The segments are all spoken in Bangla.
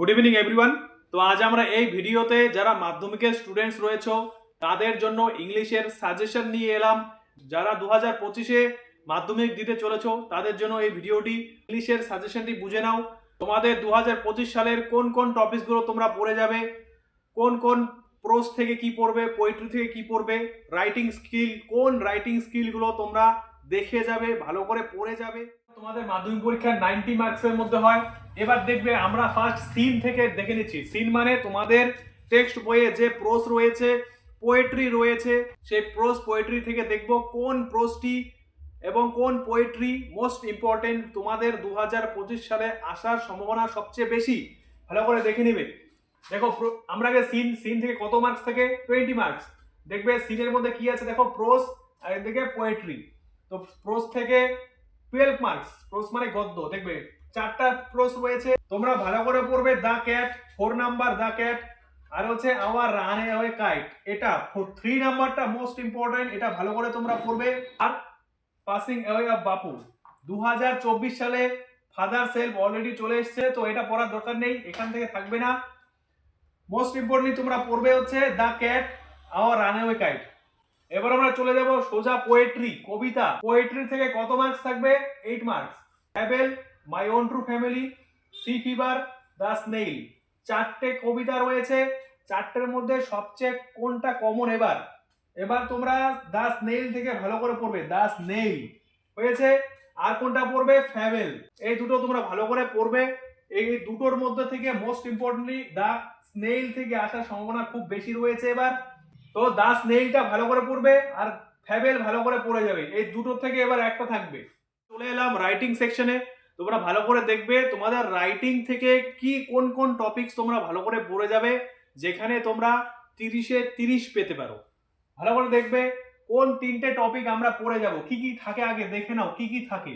গুড ইভিনিং এভরিওয়ান তো আজ আমরা এই ভিডিওতে যারা মাধ্যমিকের স্টুডেন্টস রয়েছে, তাদের জন্য ইংলিশের সাজেশন নিয়ে এলাম। যারা দু হাজার পঁচিশে মাধ্যমিক দিতে চলেছ, তাদের জন্য এই ভিডিওটি, ইংলিশের সাজেশনটি বুঝে নাও। তোমাদের দু হাজার পঁচিশ সালের কোন কোন টপিকসগুলো তোমরা পড়ে যাবে, কোন কোন প্রোস থেকে কি পড়বে পোয়েট্রি থেকে কি পড়বে রাইটিং স্কিল কোন রাইটিং স্কিলগুলো তোমরা দেখে যাবে, ভালো করে পড়ে যাবে। তোমাদের মাধ্যমিক পরীক্ষা নাইনটি মার্কসের মধ্যে হয়। এবার দেখবে আমরা ফার্স্ট সিন থেকে দেখে নিচ্ছি। সিন মানে তোমাদের টেক্সট বইয়ে যে প্রোস রয়েছে পোয়েট্রি রয়েছে, সেই প্রোস পোয়েট্রি থেকে দেখব কোন প্রোসটি এবং কোন পোয়েট্রি মোস্ট ইম্পর্টেন্ট তোমাদের দু হাজার পঁচিশ সালে আসার সম্ভাবনা সবচেয়ে বেশি। ভালো করে দেখে নেবে। দেখো আমরা আগে সিন সিন থেকে কত মার্কস থাকে? টোয়েন্টি মার্কস দেখবে সিনের মধ্যে কি আছে? দেখো প্রোস আর এদিকে পোয়েট্রি তো প্রোস থেকে টুয়েলভ মার্কস প্রোস মানে গদ্য, দেখবে চারটা প্রোস রয়েছে। তোমরা ভালো করে পড়বে the cat four number the cat আর হচ্ছে আওয়ার রান অ্যাওয়ে কাইট এটা থ্রি নাম্বারটা মোস্ট ইম্পর্টেন্ট এটা ভালো করে তোমরা পড়বে। আর পাসিং অ্যাওয়ে অফ বাপু দু হাজার চব্বিশ সালে ফাদার সেলফ অলরেডি চলে এসেছে, তো এটা পড়ার দরকার নেই, এখান থেকে থাকবে না। মোস্ট ইম্পর্টেন্টলি তোমরা পড়বে হচ্ছে the cat our runaway kite এবার আমরা চলে যাব সোজা পোয়েট্রি কবিতা। পোয়েট্রি থেকে কত মার্কস থাকবে? Eight marks haven my own true family sea fever the snail চারটে কবিতা রয়েছে। চারটের মধ্যে সবচেয়ে কোনটা কমন এবার? এবার তোমরা দ্য স্নেইল থেকে ভালো করে পড়বে। দ্য স্নেইল হয়েছে? আর কোনটা পড়বে? ফ্যাভেল এই দুটো তোমরা ভালো করে পড়বে। এই দুটোর মধ্যে থেকে মোস্ট ইম্পর্টেন্টলি দ্য স্নেইল থেকে আসার সম্ভাবনা খুব বেশি রয়েছে এবার। তো দা স্নেইলটা ভালো করে পড়বে আর ফ্যাবেল ভালো করে পড়ে যাবে। এই দুটো থেকে এবার একটা থাকবে। চলে এলাম রাইটিং সেকশনে তোমরা ভালো করে দেখবে তোমাদের রাইটিং থেকে কি, কোন কোন টপিকস তোমরা ভালো করে পড়ে যাবে, যেখানে তোমরা তিরিশে তিরিশ পেতে পারো। ভালো করে দেখবে কোন তিনটে টপিক আমরা পড়ে যাব। কি কি থাকে আগে দেখে নাও, কি কি থাকে।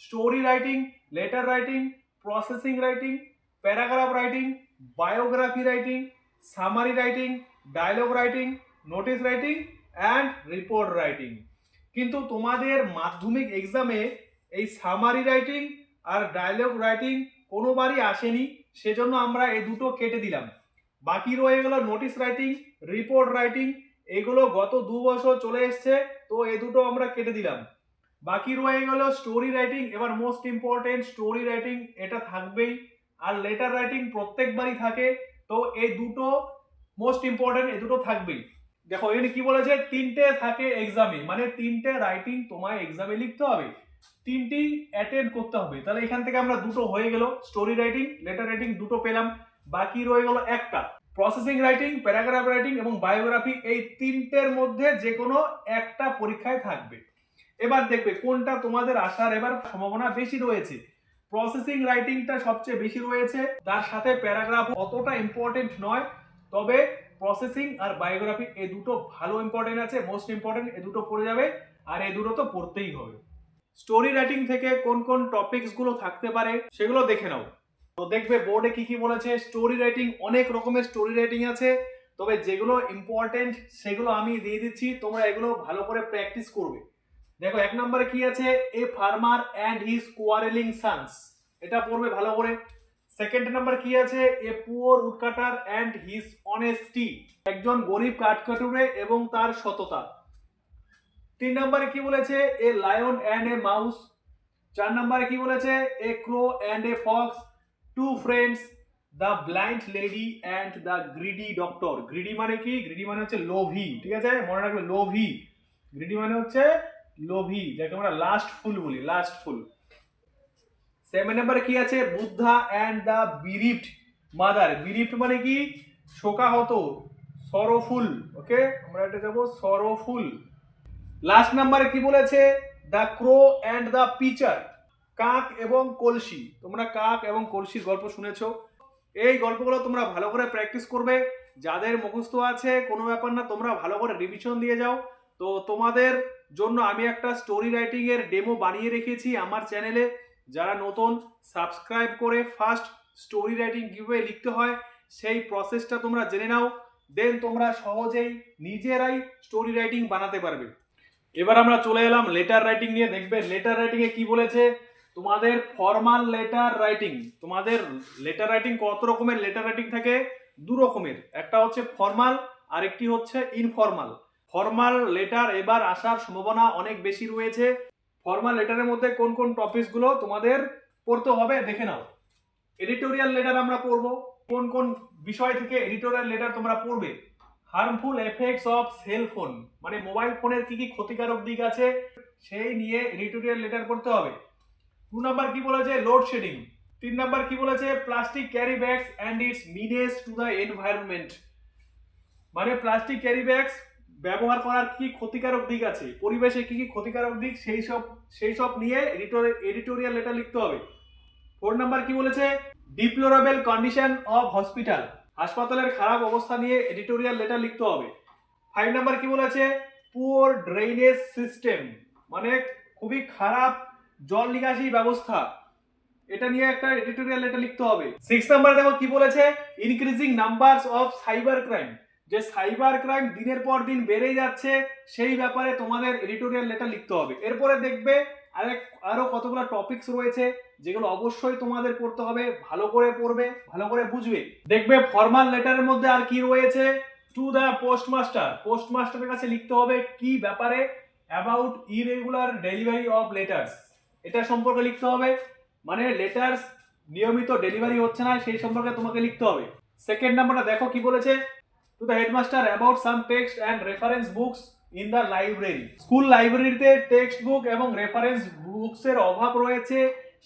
Story writing letter writing processing writing paragraph writing biography writing summary writing dialogue writing notice writing and report writing কিন্তু তোমাদের মাধ্যমিক এক্সামে এই সামারি রাইটিং আর ডায়লগ রাইটিং কোনোবারই আসেনি, সেজন্য আমরা এই দুটো কেটে দিলাম। বাকি রয়ে গেল নোটিস রাইটিং রিপোর্ট রাইটিং এগুলো গত দু বছর চলে এসছে, তো এই দুটো আমরা কেটে দিলাম। বাকি রয়ে গেল স্টোরি রাইটিং এবার মোস্ট ইম্পর্টেন্ট স্টোরি রাইটিং এটা থাকবেই, আর লেটার রাইটিং প্রত্যেকবারই থাকে, তো এই দুটো মোস্ট ইম্পর্টেন্ট এই দুটো থাকবেই। দেখো, এখানে কি বলেছে? তিনটে থাকে এক্সামে মানে তিনটে রাইটিং তোমায় এক্সামে লিখতে হবে। তিনটি অ্যাটেন্ড করতে হবে। তাহলে এখান থেকে আমরা দুটো হয়ে গেল। স্টোরি রাইটিং লেটার রাইটিং দুটো পেলাম। বাকি রয়ে গেল একটা। প্রসেসিং রাইটিং প্যারাগ্রাফ রাইটিং এবং বায়োগ্রাফি এই তিনটের মধ্যে যে কোনো একটা পরীক্ষায় থাকবে। এবার দেখবে, কোনটা তোমাদের আসার এবার সম্ভাবনা বেশি রয়েছে। প্রসেসিং রাইটিংটা সবচেয়ে বেশি রয়েছে। তার সাথে প্যারাগ্রাফ অতটা ইম্পর্টেন্ট নয়। তবে প্রসেসিং আর বায়োগ্রাফি এ দুটো ভালো ইম্পর্টেন্ট আছে মোস্ট ইম্পর্টেন্ট এ দুটো পড়ে যাবে আর এই দুটো তো পড়তেই হবে। স্টোরি রাইটিং থেকে কোন কোন টপিকসগুলো থাকতে পারে সেগুলো দেখে নাও। তো দেখবে বোর্ডে কি কি বলেছে স্টোরি রাইটিং অনেক রকমের স্টোরি রাইটিং আছে, তবে যেগুলো ইম্পর্টেন্ট সেগুলো আমি দিয়ে দিচ্ছি, তোমরা এগুলো ভালো করে প্র্যাকটিস করবে। দেখো, এক নম্বরে কি আছে a farmer and his quarrelling sons এটা পড়বে ভালো করে। সেকেন্ড নাম্বার কি আছে? A poor woodcutter and his honesty একজন গরিব কাঠকাটুরে এবং তার সততা। তিন নাম্বারে কি বলেছে? A lion and a mouse চার নাম্বারে কি বলেছে? A crow and a fox two friends the blind lady and the greedy doctor greedy মানে কি? গ্রিডি মানে হচ্ছে লোভি, ঠিক আছে? মনে রাখবে, লোভি। গ্রিডি মানে হচ্ছে লোভি, যাকে আমরা লাস্ট ফুল বলি লাস্ট ফুল সেভেন নাম্বারে কি আছে? Buddha and the bereaved mother bereaved মানে কি? শোকাহত সরফুল ওকে আমরা এটা যাব সরফুল লাস্ট নাম্বারে কি বলেছে? The crow and the pitcher কাক এবং কলসি। তোমরা কাক এবং কলসির গল্প শুনেছ। এই গল্পগুলো তোমরা ভালো করে প্র্যাকটিস করবে। যাদের মুখস্থ আছে, কোনো ব্যাপার না, তোমরা ভালো করে রিভিশন দিয়ে যাও। তো তোমাদের জন্য আমি একটা স্টোরি রাইটিংয়ের ডেমো বানিয়ে রেখেছি আমার চ্যানেলে যারা নতুন সাবস্ক্রাইব করে ফার্স্ট স্টোরি রাইটিং কীভাবে লিখতে হয়, সেই প্রসেসটা তোমরা জেনে নাও দেন তোমরা সহজেই নিজেরাই স্টোরি রাইটিং বানাতে পারবে। এবার আমরা চলে এলাম লেটার রাইটিং নিয়ে, দেখবে লেটার রাইটিংয়ে কি বলেছে? তোমাদের ফর্মাল লেটার রাইটিং তোমাদের লেটার রাইটিং কত রকমের লেটার রাইটিং থাকে? দু রকমের, একটা হচ্ছে ফর্মাল আর একটি হচ্ছে ইনফর্মাল ফর্মাল লেটার এবার আসার সম্ভাবনা অনেক বেশি রয়েছে। ফর্মাল লেটারের মধ্যে কোন কোন টপিকসগুলো তোমাদের পড়তে হবে দেখে নাও। এডিটোরিয়াল লেটার আমরা পড়ব, কোন কোন বিষয় থেকে এডিটোরিয়াল লেটার তোমরা পড়বে। Harmful effects of cell phone মানে মোবাইল ফোনের কি কি ক্ষতিকারক দিক আছে, সেই নিয়ে এডিটোরিয়াল লেটার পড়তে হবে। দু নাম্বার কি বলেছে? লোডশেডিং তিন নাম্বার কি বলেছে? Plastic carry bags and its menace to the environment মানে প্লাস্টিক ক্যারি ব্যাগস ব্যবহার করার কি ক্ষতিকারক দিক আছে? পরিবেশে কি কি ক্ষতিকারক দিক? সেই সব সেই সব নিয়ে এডিটোরিয়াল লেটার লিখতে হবে। ফোর নাম্বার কি বলেছে? ডিপ্লোরেবল কন্ডিশন অফ হসপিটাল হাসপাতালের খারাপ অবস্থা নিয়ে এডিটোরিয়াল লেটার লিখতে হবে। ফাইভ নাম্বার কি বলেছে? পুয়ার ড্রেনেজ সিস্টেম মানে খুবই খারাপ জল নিকাশি ব্যবস্থা। এটা নিয়ে একটা এডিটোরিয়াল লেটার লিখতে হবে। সিক্স নাম্বার দেখো কি বলেছে? Increasing numbers of cyber crime যে সাইবার ক্রাইম দিনের পর দিন বেড়েই যাচ্ছে, সেই ব্যাপারে তোমাদের এডিটোরিয়াল লেটার লিখতে হবে। এরপরে দেখবে আরেক আরও কতগুলো টপিকস রয়েছে, যেগুলো অবশ্যই তোমাদের পড়তে হবে, ভালো করে পড়বে, ভালো করে বুঝবে। দেখবে ফর্মাল লেটারের মধ্যে আর কি রয়েছে? টু দ্য পোস্টমাস্টার পোস্টমাস্টারের কাছে লিখতে হবে কি ব্যাপারে? About irregular delivery of letters এটা সম্পর্কে লিখতে হবে। মানে লেটার্স নিয়মিত ডেলিভারি হচ্ছে না, সেই সম্পর্কে তোমাকে লিখতে হবে। সেকেন্ড নাম্বারটা দেখো কি বলেছে? To the headmaster about some text and reference books in the library school লাইব্রেরিতে টেক্সট বুক এবং রেফারেন্স বুকসের অভাব রয়েছে,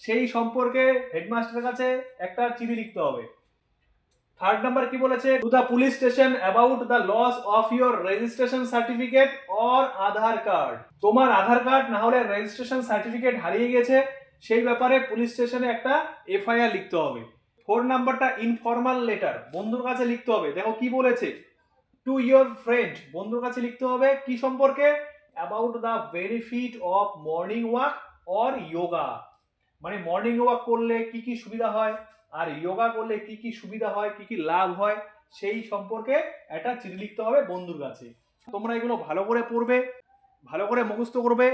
সেই সম্পর্কে হেডমাস্টারের কাছে একটা চিঠি লিখতে হবে। থার্ড নাম্বার কি বলেছে? To the police station about the loss of your registration certificate or Aadhaar card তোমার আধার কার্ড না হলে রেজিস্ট্রেশন সার্টিফিকেট হারিয়ে গেছে, সেই ব্যাপারে পুলিশ স্টেশনে একটা এফআইআর লিখতে হবে। ফোর নাম্বারটা ইনফর্মাল লেটার বন্ধুর কাছে লিখতে হবে। দেখো কি বলেছে? টু ইয়োর ফ্রেন্ড বন্ধুর কাছে লিখতে হবে কি সম্পর্কে? About the benefit of morning walk or yoga মানে মর্নিং ওয়াক করলে কি কি সুবিধা হয়, আর যোগা করলে কি কি সুবিধা হয়, কি কি লাভ হয়, সেই সম্পর্কে একটা চিঠি লিখতে হবে বন্ধুর কাছে। তোমরা এগুলো ভালো করে পড়বে, ভালো করে মুখস্থ করবে,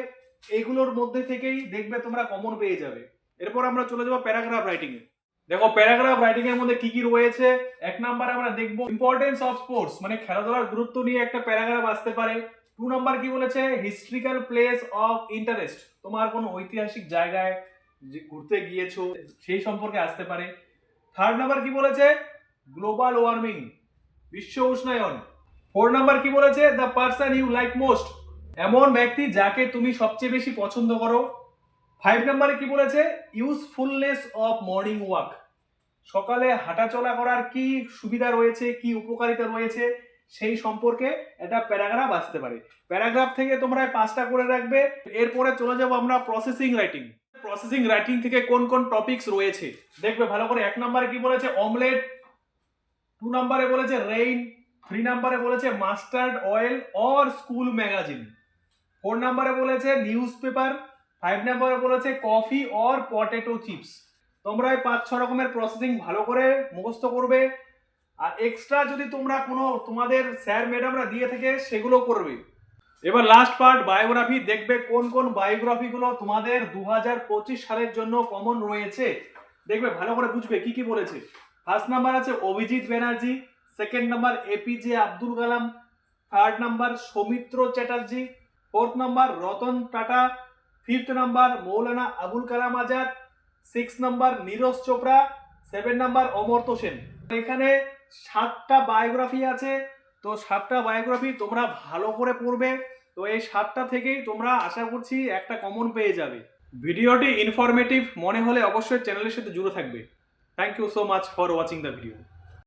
এগুলোর মধ্যে থেকেই দেখবে তোমরা কমন পেয়ে যাবে। এরপর আমরা চলে যাব প্যারাগ্রাফ রাইটিং এ দেখো প্যারাগ্রাফ রাইটিং এর মধ্যে কি কি রয়েছে? এক নাম্বার আমরা দেখব ইম্পর্টেন্স অফ স্পোর্টস মানে খেলাধুলার গুরুত্ব নিয়ে একটা প্যারাগ্রাফ আসতে পারে। টু নাম্বার কি বলেছে? হিস্ট্রিক্যাল প্লেস অফ ইন্টারেস্ট তোমার কোনো ঐতিহাসিক জায়গায় ঘুরতে গিয়েছো, সেই সম্পর্কে আসতে পারে। থার্ড নাম্বার কি বলেছে? গ্লোবাল ওয়ার্মিং বিশ্ব উষ্ণায়ন। ফোর নাম্বার কি বলেছে? The person you like most এমন ব্যক্তি যাকে তুমি সবচেয়ে বেশি পছন্দ করো। ফাইভ নাম্বারে কি বলেছে? ইউজফুলনেস অফ মর্নিং ওয়াক সকালে হাঁটাচলা করার কি সুবিধা রয়েছে, কি উপকারিতা রয়েছে, সেই সম্পর্কে একটা প্যারাগ্রাফ আসতে পারে। প্যারাগ্রাফ থেকে তোমরা পাঁচটা করে রাখবে। এরপরে চলে যাব আমরা প্রসেসিং রাইটিং প্রসেসিং রাইটিং থেকে কোন কোন টপিকস রয়েছে? দেখবে ভালো করে এক নম্বরে কি বলেছে? অমলেট টু নম্বরে বলেছে রেইন থ্রি নম্বরে বলেছে mustard oil or school magazine four নম্বরে বলেছে নিউজ পেপার ফাইভ নম্বরে বলেছে কফি অর পটেটো চিপস তোমরা এই পাঁচ, ছ রকমের প্রসেসিং ভালো করে মুখস্থ করবে। আর এক্সট্রা যদি তোমরা কোনো তোমাদের স্যার ম্যাডামরা দিয়ে থাকে, সেগুলো করবে। এবার লাস্ট পার্ট বায়োগ্রাফি দেখবে কোন কোন বায়োগ্রাফিগুলো তোমাদের দু হাজার পঁচিশ সালের জন্য কমন রয়েছে। দেখবে ভালো করে বুঝবে কি কি বলেছে। ফার্স্ট নাম্বার আছে Abhijit Banerjee. Second number APJ Abdul Kalam third number Soumitra Chatterjee. Fourth number Ratan Tata. Fifth number Maulana Abul Kalam Azad six number Neeraj Chopra seven number Amartya Sen এখানে সাতটা বায়োগ্রাফি আছে। তো সাতটা বায়োগ্রাফি তোমরা ভালো করে পড়বে। তো এই সাতটা থেকেই তোমরা আশা করছি একটা কমন পেয়ে যাবে। ভিডিওটি ইনফরমেটিভ মনে হলে অবশ্যই চ্যানেলের সাথে জুড়ে থাকবে। Thank you so much for watching the video